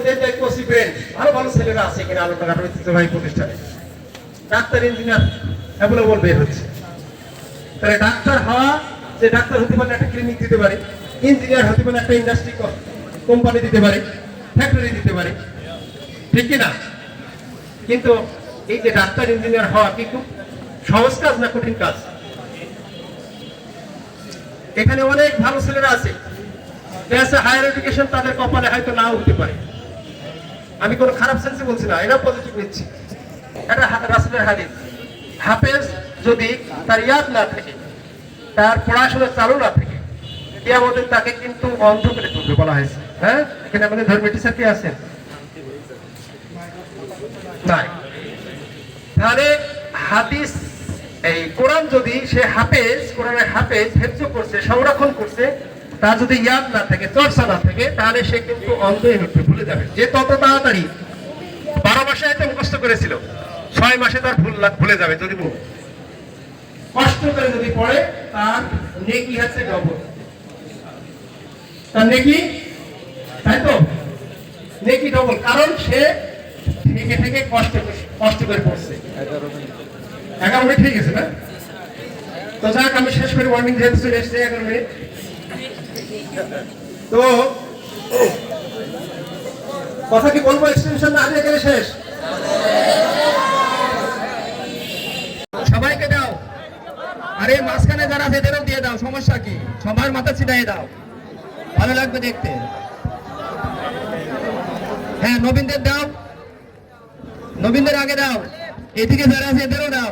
কিনা কোম্পানি দিতে পারে ফ্যাক্টরি দিতে পারে ঠিক কি না কিন্তু এই যে ডাক্তার, ইঞ্জিনিয়ার হওয়া কি খুব সহজ কাজ না কঠিন কাজ? এখানে অনেক ভালো ছেলেরা আছে। হায়ার এডুকেশন তাদের কপালে হয়তো নাও হতে পারে। আমি কোনো খারাপ সেন্সে বলছি না এটা পজিটিভ নিচ্ছি। এটা রাসূলের হাদিস। হাফেজ যদি তার ইয়াদ না থাকে, তার পড়াশোনা চালু না থাকে তাকে কিন্তু করে তুলবে বলা হয়েছে। হ্যাঁ? এখানে আমাদের ধর্মের টিচার কে নাই। তাহলে হাদিস, এই কোরআন যদি সে হাফেজ, কোরআনের হাফেজ হেফজ করছে, সংরক্ষণ করছে তার যদি ইয়াদ না থাকে চর্চা না থাকে তাহলে সে কিন্তু অন্ধ উঠবে ভুলে যাবে। যে তত তাড়াতাড়ি বারো মাসে হয়তো মুখস্থ করেছিল ছয় মাসে তার ভুল ভুলে যাবে যদি কষ্ট করে যদি পড়ে তার নেকি হচ্ছে ডবল তার নেকি? তাই তো? নেকি ডবল কারণ সে থেকে থেকে কষ্ট কষ্ট করে পড়ছে। এগারো মিনিট। ঠিক আছে না? তো যাক আমি শেষ করে ওয়ার্নিং যেহেতু চলে এসছে এগারো মিনিট। তো, কথা কি বলব? এক্সটেনশন আগে শেষ? সবাইকে দাও। আরে মাঝখানে যারা আছে, এদেরও দিয়ে দাও। সমস্যা কি? সবার মাথা ছিটাই দাও। ভালো লাগবে দেখতে। হ্যাঁ নবীনদের দাও। নবীনদের আগে দাও। এদিকে যারা আছে, এদেরও দাও।